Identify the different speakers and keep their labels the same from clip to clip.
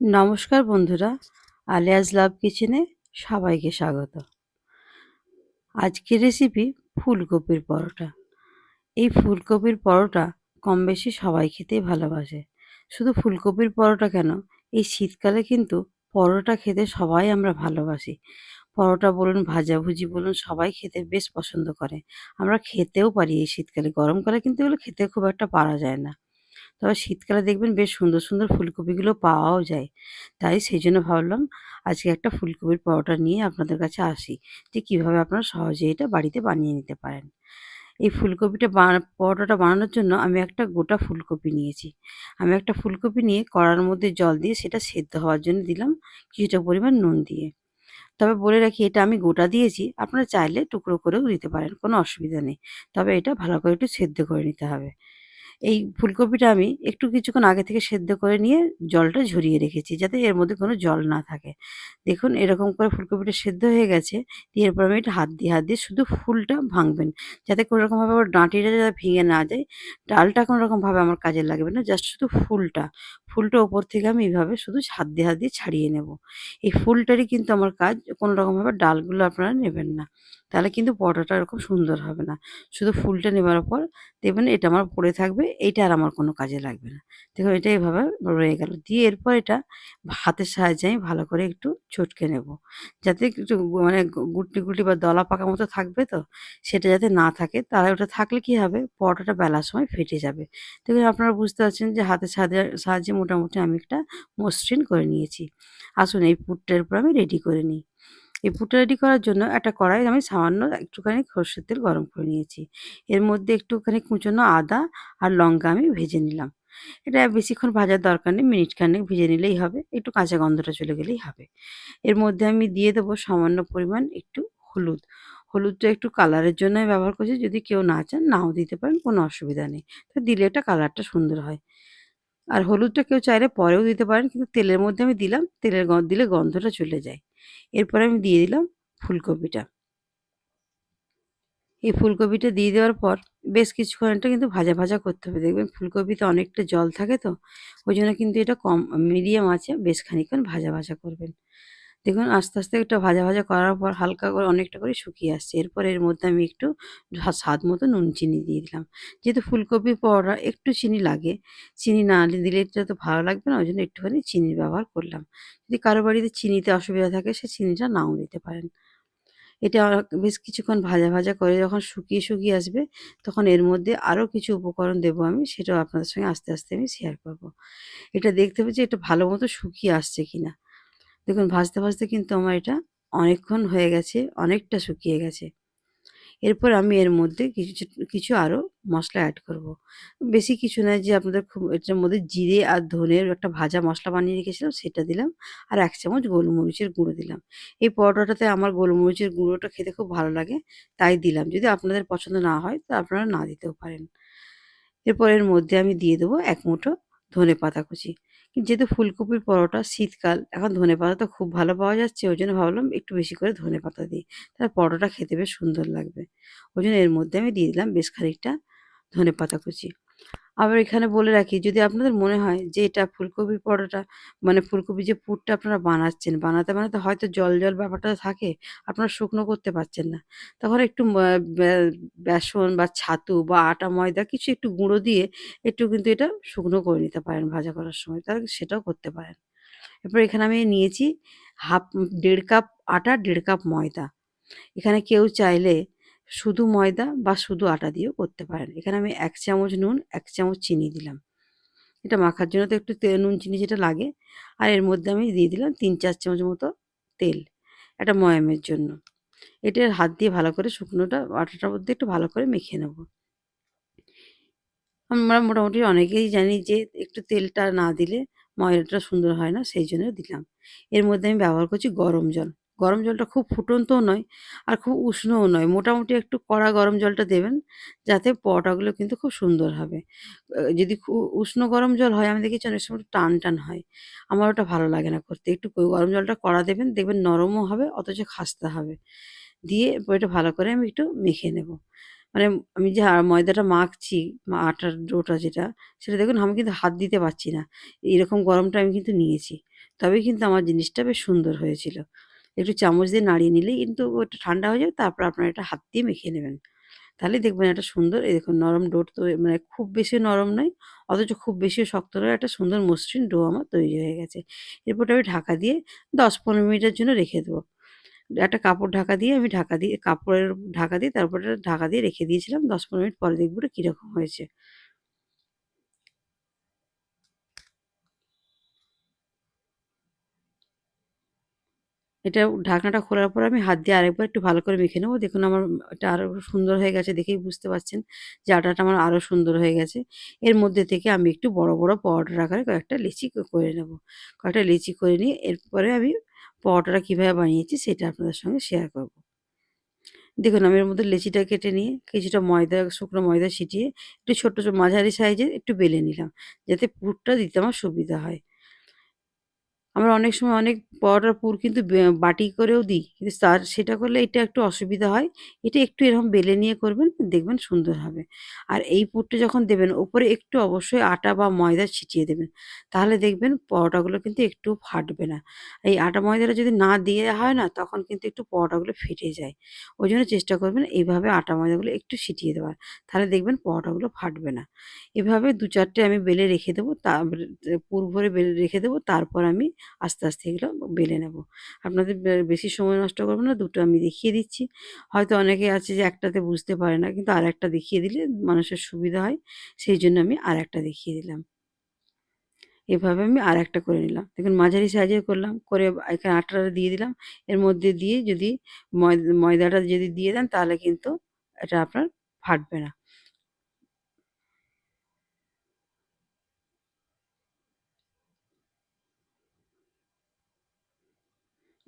Speaker 1: নমস্কার বন্ধুরা আলিয়াজ লাভ কিচেনে সবাইকে স্বাগত। আজকের রেসিপি ফুলকপির পরোটা। এই ফুলকপির পরোটা কম বেশি সবাই খেতেই ভালোবাসে। শুধু ফুলকপির পরোটা কেন? এই শীতকালে কিন্তু পরোটা খেতে সবাই আমরা ভালোবাসি। পরোটা বলুন, ভাজাভুজি বলুন, সবাই খেতে বেশ পছন্দ করে। আমরা খেতেও পারি এই শীতকালে। গরমকালে কিন্তু এগুলো খেতে খুব একটা পারা যায় না। তবে শীতকালে দেখবেন বেশ সুন্দর সুন্দর ফুলকপিগুলো পাওয়াও যায়। তাই সেই জন্য ভাবলাম আজকে একটা ফুলকপির পরোটা নিয়ে আপনাদের কাছে আসি যে কীভাবে আপনারা সহজে এটা বাড়িতে বানিয়ে নিতে পারেন। এই ফুলকপিটা পরোটাটা বানানোর জন্য আমি একটা গোটা ফুলকপি নিয়েছি। আমি একটা ফুলকপি নিয়ে কড়ার মধ্যে জল দিয়ে সেটা সেদ্ধ হওয়ার জন্য দিলাম কিছুটা পরিমাণ নুন দিয়ে। তবে বলে রাখি এটা আমি গোটা দিয়েছি, আপনারা চাইলে টুকরো করেও দিতে পারেন, কোনো অসুবিধা নেই। তবে এটা ভালো করে একটু সেদ্ধ করে নিতে হবে। এই ফুলকপিটা আমি একটু কিছুক্ষণ আগে থেকে সেদ্ধ করে নিয়ে জলটা ঝরিয়ে রেখেছি, যাতে এর মধ্যে কোনো জল না থাকে। দেখুন এরকম করে ফুলকপিটা সেদ্ধ হয়ে গেছে এরপর আমি এটা হাত দিয়ে হাত দিয়ে শুধু ফুলটা ভাঙবেন, যাতে কোনো রকমভাবে ডাঁটিটা যাতে ভেঙে না যায়। ডালটা কোনো রকমভাবে আমার কাজে লাগবে না, জাস্ট শুধু ফুলটা। ফুলটা ওপর থেকে আমি এইভাবে শুধু হাত দিয়ে হাত দিয়ে ছাড়িয়ে নেব। এই ফুলটারই কিন্তু আমার কাজ কোনো রকমভাবে ডালগুলো আপনারা নেবেন না। তাহলে কিন্তু পরোটাটা এরকম সুন্দর হবে না। শুধু ফুলটা নেবার পর দেখবেন এটা আমার পড়ে থাকবে, এইটা আর আমার কোনো কাজে লাগবে না। দেখুন এটা এভাবে রয়ে গেল। দিয়ে এরপর এটা হাতের সাহায্যে আমি ভালো করে একটু চটকে নেব। যাতে একটু মানে গুটি গুটি বা দলা পাকা মতো থাকবে তো, সেটা যাতে না থাকে, তাহলে ওটা থাকলে কি হবে? পরোটাটা বেলার সময় ফেটে যাবে। দেখুন আপনারা বুঝতে পারছেন যে হাতের সাহায্যে সাহায্যে মোটামুটি আমি একটা মসৃণ করে নিয়েছি। আসুন এই পুরটার উপর আমি রেডি করে নিই। এই পুরটা রেডি করার জন্য একটা কড়াই আমি সামান্য একটুখানি সর্ষের তেল গরম করে নিয়েছি। এর মধ্যে একটুখানি কুচনো আদা আর লঙ্কা আমি ভেজে নিলাম। এটা বেশিক্ষণ ভাজার দরকার নেই, মিনিট খানেক ভেজে নিলেই হবে, একটু কাঁচা গন্ধটা চলে গেলেই হবে। এর মধ্যে আমি দিয়ে দেবো সামান্য পরিমাণ একটু হলুদ। হলুদটা একটু কালারের জন্য ব্যবহার করছি, যদি কেউ না চান নাও দিতে পারেন, কোনো অসুবিধা নেই। তো দিলে একটা কালারটা সুন্দর হয়। আর হলুদটা কেউ চাইলে পরেও দিতে পারেন, কিন্তু তেলের মধ্যে আমি দিলাম, তেলের দিলে গন্ধটা চলে যায়। এরপরে আমি দিয়ে দিলাম ফুলকপিটা। এই ফুলকপিটা দিয়ে দেওয়ার পর বেশ কিছুক্ষণ এটা কিন্তু ভাজা ভাজা করতে হবে। দেখবেন ফুলকপিতে অনেকটা জল থাকে তো, ওই জন্য কিন্তু এটা কম, মিডিয়াম আছে, বেশ খানিক্ষণ ভাজা ভাজা করবেন। দেখুন, আস্তে আস্তে একটা ভাজা ভাজা করার পর হালকা করে অনেকটা করে শুকিয়ে আসছে। এরপর এর মধ্যে আমি একটু স্বাদ মতো নুন চিনি দিয়ে দিলাম। যেহেতু ফুলকপি পরোটা একটু চিনি লাগে, চিনি না দিলে এটা তো ভালো লাগবে না ওই জন্য একটুখানি চিনির ব্যবহার করলাম। যদি কারও বাড়িতে চিনিতে অসুবিধা থাকে, সে চিনিটা নাও দিতে পারেন। এটা বেশ কিছুক্ষণ ভাজা ভাজা করে যখন শুকিয়ে শুকিয়ে আসবে, তখন এর মধ্যে আরও কিছু উপকরণ দেবো আমি, সেটাও আপনাদের সঙ্গে আস্তে আস্তে আমি শেয়ার করব। এটা দেখতে হবে যে এটা ভালো মতো শুকিয়ে আসছে কিনা। দেখুন, ভাজতে ভাজতে কিন্তু আমার এটা অনেকক্ষণ হয়ে গেছে, অনেকটা শুকিয়ে গেছে। এরপর আমি এর মধ্যে কিছু কিছু আরও মশলা অ্যাড করব। বেশি কিছু নয় যে আপনাদের খুব, এটার মধ্যে জিরে আর ধনের একটা ভাজা মশলা বানিয়ে রেখেছিলাম, সেটা দিলাম আর এক চামচ গোলমরিচের গুঁড়ো দিলাম। এই পরোটাটাতে আমার গোলমরিচের গুঁড়োটা খেতে খুব ভালো লাগে, তাই দিলাম। যদি আপনাদের পছন্দ না হয়, তো আপনারা না দিতেও পারেন। এরপর এর মধ্যে আমি দিয়ে দেবো এক মুঠো ধনে পাতা কুচি। যেহেতু ফুলকপির পরোটা শীতকাল, এখন ধনে পাতা তো খুব ভালো পাওয়া যাচ্ছে, ওই জন্য ভাবলাম একটু বেশি করে ধনে পাতা দিই। তাহলে পরোটা খেতে বেশ সুন্দর লাগবে। ওই জন্য এর মধ্যে আমি দিয়ে দিলাম বেশ খানিকটা ধনে পাতা কুচি। আবার এখানে বলে রাখি, যদি আপনাদের মনে হয় যে এটা ফুলকপির পরোটা মানে ফুলকপি যে পুরটা আপনারা বানাচ্ছেন, বানাতে বানাতে হয়তো জল জল ব্যাপারটা থাকে, আপনারা শুকনো করতে পারছেন না। তখন একটু বেসন বা ছাতু বা আটা, ময়দা কিছু একটু গুঁড়ো দিয়ে একটু কিন্তু এটা শুকনো করে নিতে পারেন ভাজা করার সময়, তাহলে সেটাও করতে পারেন। এরপর এখানে আমি নিয়েছি হাফ, দেড় কাপ আটা, দেড় কাপ ময়দা। এখানে কেউ চাইলে শুধু ময়দা বা শুধু আটা দিয়েও করতে পারেন। এখানে আমি এক চামচ নুন, এক চামচ চিনি দিলাম। এটা মাখার জন্য তো একটু নুন, চিনি যেটা লাগে। আর এর মধ্যে আমি দিয়ে দিলাম তিন, চার চামচ মতো তেল, একটা ময়ামের জন্য। এটা হাত দিয়ে ভালো করে শুকনোটা, আটাটার মধ্যে একটু ভালো করে মেখে নেব। আমরা মোটামুটি অনেকেই জানি যে একটু তেলটা না দিলে ময়দাটা সুন্দর হয় না, সেই জন্য দিলাম। এর মধ্যে আমি ব্যবহার করছি গরম জল। গরম জলটা খুব ফুটন্তও নয় আর খুব উষ্ণও নয়। মোটামুটি একটু কড়া গরম জলটা দেবেন যাতে পরোটাগুলো কিন্তু খুব সুন্দর হবে। যদি উষ্ণ গরম জল হয়, আমি দেখেছি অনেক সময় টান টান হয়। আমার ওটা ভালো লাগে না করতে। একটু গরম জলটা কড়া দেবেন, দেখবেন নরমও হবে, অথচ খাস্তা হবে। দিয়ে এটা ভালো করে আমি একটু মেখে নেব। মানে আমি যে ময়দাটা মাখছি আটার ডোটা যেটা, সেটা দেখুন আমি কিন্তু হাত দিতে পারছি না। এরকম গরমটা আমি কিন্তু নিয়েছি। তবেই কিন্তু আমার জিনিসটা বেশ সুন্দর হয়েছিল। একটু চামচ দিয়ে নাড়িয়ে নিলেই কিন্তু ওটা ঠান্ডা হয়ে যাবে, তারপর আপনারা এটা হাত দিয়ে মেখে নেবেন। তাহলে দেখবেন একটা সুন্দর, এই দেখুন নরম ডো তো মানে খুব বেশি নরম নয়, অথচ খুব বেশিও শক্ত নয়, একটা সুন্দর মসৃণ ডো আমার তৈরি হয়ে গেছে। এরপর আমি ঢাকা দিয়ে দশ পনেরো মিনিটের জন্য রেখে দেবো। একটা কাপড় ঢাকা দিয়ে আমি ঢাকা দিয়ে, কাপড়ের ঢাকা দিয়ে, তারপরে ঢাকা দিয়ে রেখে দিয়েছিলাম, দশ পনেরো মিনিট পরে দেখব কীরকম হয়েছে। এটা ঢাকনাটা খোলার পর আমি হাত দিয়ে আরেকবার একটু ভালো করে মেখে নেব। দেখুন আমার এটা আরও সুন্দর হয়ে গেছে দেখেই বুঝতে পারছেন যে আটাটা আমার আরও সুন্দর হয়ে গেছে। এর মধ্যে থেকে আমি একটু বড় বড় পরোটার আকারে কয়েকটা লিচি করে নেব। কয়েকটা লিচি করে নিয়ে এরপরে আমি পরোটাটা কীভাবে বানিয়েছি সেটা আপনাদের সঙ্গে শেয়ার করব। দেখুন আমি এর মধ্যে লেচিটা কেটে নিয়ে কিছুটা ময়দা, শুকনো ময়দা ছিটিয়ে একটু ছোট্ট মাঝারি সাইজের একটু বেলে নিলাম। যাতে পুরটা দিতে আমার সুবিধা হয়। আমরা অনেক সময় অনেক পরোটার পুর কিন্তু বাটি করেও দিই। কিন্তু তার সেটা করলে এটা একটু অসুবিধা হয়। এটা একটু এরকম বেলে নিয়ে করবেন, দেখবেন সুন্দর হবে। আর এই পুরটা যখন দেবেন, ওপরে একটু অবশ্যই আটা বা ময়দা ছিটিয়ে দেবেন। তাহলে দেখবেন পরোটাগুলো কিন্তু একটু ফাটবে না। এই আটা ময়দাটা যদি না দিয়ে হয় না, তখন কিন্তু একটু পরোটাগুলো ফেটে যায়। ওই জন্য চেষ্টা করবেন এইভাবে আটা ময়দাগুলো একটু ছিটিয়ে দেওয়ার। তাহলে দেখবেন পরোটাগুলো ফাটবে না। এভাবে দু চারটে আমি বেলে রেখে দেবো তা পুর ভরে বেলে রেখে দেবো, তারপর আমি আস্তে আস্তে এগুলো বেলে নেব। আপনাদের বেশি সময় নষ্ট করব না, দুটো আমি দেখিয়ে দিচ্ছি। হয়তো অনেকে আছে যে একটাতে বুঝতে পারে না, কিন্তু আর একটা দেখিয়ে দিলে মানুষের সুবিধা হয়, সেই জন্য আমি আর একটা দেখিয়ে দিলাম। এভাবে আমি আর একটা করে নিলাম। দেখুন, মাঝারি সাইজের করলাম, করে এখানে আটাটা দিয়ে দিলাম। এর মধ্যে দিয়ে যদি ময়দাটা যদি দিয়ে দেন, তাহলে কিন্তু এটা আপনার ফাটবে না।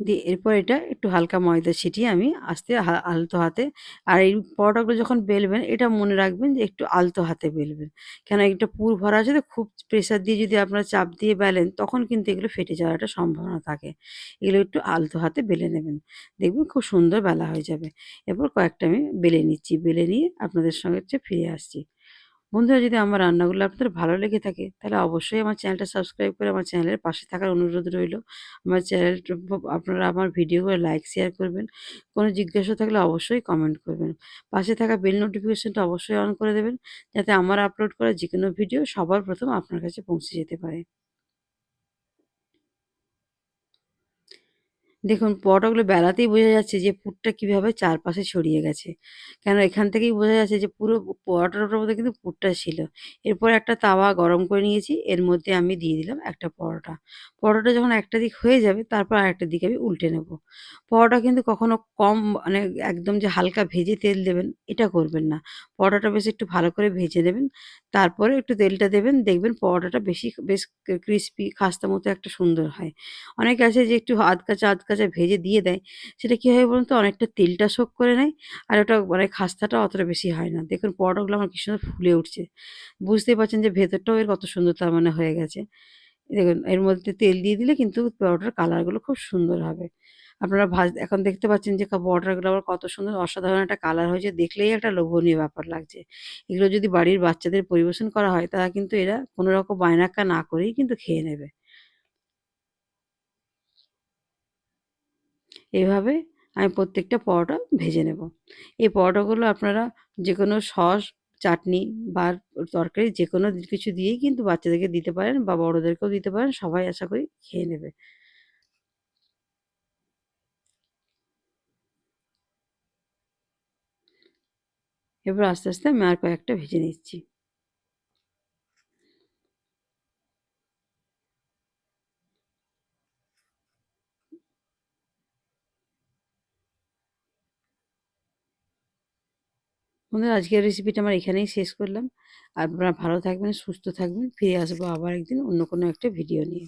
Speaker 1: দিয়ে এরপর এটা একটু হালকা ময়দা ছিটিয়ে আমি আস্তে আলতো হাতে আর এই পরোটাগুলো যখন বেলবেন, এটা মনে রাখবেন যে একটু আলতো হাতে বেলবেন। কেন একটা পুর ভরা আছে তো খুব প্রেশার দিয়ে যদি আপনারা চাপ দিয়ে বেলেন, তখন কিন্তু এগুলো ফেটে যাওয়ার সম্ভাবনা থাকে। এগুলো একটু আলতো হাতে বেলে নেবেন। দেখবেন খুব সুন্দর বেলা হয়ে যাবে। এরপর কয়েকটা আমি বেলে নিচ্ছি। বেলে নিয়ে আপনাদের সঙ্গে ফিরে আসছি। বন্ধুরা, যদি আমার রান্নাগুলো আপনাদের ভালো লেগে থাকে, তাহলে অবশ্যই আমার চ্যানেলটা সাবস্ক্রাইব করে আমার চ্যানেলের পাশে থাকার অনুরোধ রইল। আমার চ্যানেল আপনারা আমার ভিডিওগুলো লাইক, শেয়ার করবেন। কোনো জিজ্ঞাসা থাকলে অবশ্যই কমেন্ট করবেন। পাশে থাকা বেল নোটিফিকেশনটা অবশ্যই অন করে দেবেন, যাতে আমার আপলোড করা যে কোনো ভিডিও সবার প্রথম আপনার কাছে পৌঁছে যেতে পারে। দেখুন, পরোটাগুলো বেলাতেই বোঝা যাচ্ছে যে পুরটা কীভাবে চারপাশে ছড়িয়ে গেছে। কেন এখান থেকেই বোঝা যাচ্ছে যে পুরো পরোটাটার মধ্যে কিন্তু পুরটা ছিল। এরপর একটা তাওয়া গরম করে নিয়েছি, এর মধ্যে আমি দিয়ে দিলাম একটা পরোটা। পরোটা যখন একটা দিক হয়ে যাবে, তারপর আরেকটা দিকে আমি উল্টে নেব। পরোটা কিন্তু কখনো কম মানে একদম যে হালকা ভেজে তেল দেবেন, এটা করবেন না। পরোটাটা বেশ একটু ভালো করে ভেজে নেবেন, তারপরে একটু তেলটা দেবেন, দেখবেন পরোটাটা বেশি, বেশ ক্রিস্পি, খাস্তা মতো একটা সুন্দর হয়। অনেকে আছে যে একটু আধ কাঁচা কাঁচা ভেজে দিয়ে দেয়, সেটা কী হয় বলুন তো? অনেকটা তেলটা শোক করে নেয় আর ওটা মানে খাস্তাটা অতটা বেশি হয় না। দেখুন পরোটাগুলো আমার কি সুন্দর ফুলে উঠছে। বুঝতেই পারছেন যে ভেতরটাও এর কত সুন্দর তার মানে হয়ে গেছে। দেখুন এর মধ্যে তেল দিয়ে দিলে কিন্তু পরোটার কালারগুলো খুব সুন্দর হবে। আপনারা ভাজ, এখন দেখতে পাচ্ছেন যে পরোটাগুলো আবার কত সুন্দর অসাধারণ একটা কালার হয়েছে। দেখলেই একটা লোভনীয় ব্যাপার লাগছে। এগুলো যদি বাড়ির বাচ্চাদের পরিবেশন করা হয়, তারা কিন্তু এরা কোনো রকম বায়নাক্কা না করেই কিন্তু খেয়ে নেবে। এভাবে আমি প্রত্যেকটা পরোটা ভেজে নেব। এই পরোটাগুলো আপনারা যে কোনো সস, চাটনি বা তরকারি যে কোনো কিছু দিয়েই কিন্তু বাচ্চাদেরকে দিতে পারেন বা বড়োদেরকেও দিতে পারেন, সবাই আশা করি খেয়ে নেবে। এবার আস্তে আস্তে আমি আর কয়েকটা ভেজে নিচ্ছি। বন্ধুরা, আজকের রেসিপিটা আমার এখানেই শেষ করলাম। আপনারা ভালো থাকবেন, সুস্থ থাকবেন। ফিরে আসব আবার একদিন অন্য কোনো একটা ভিডিও নিয়ে।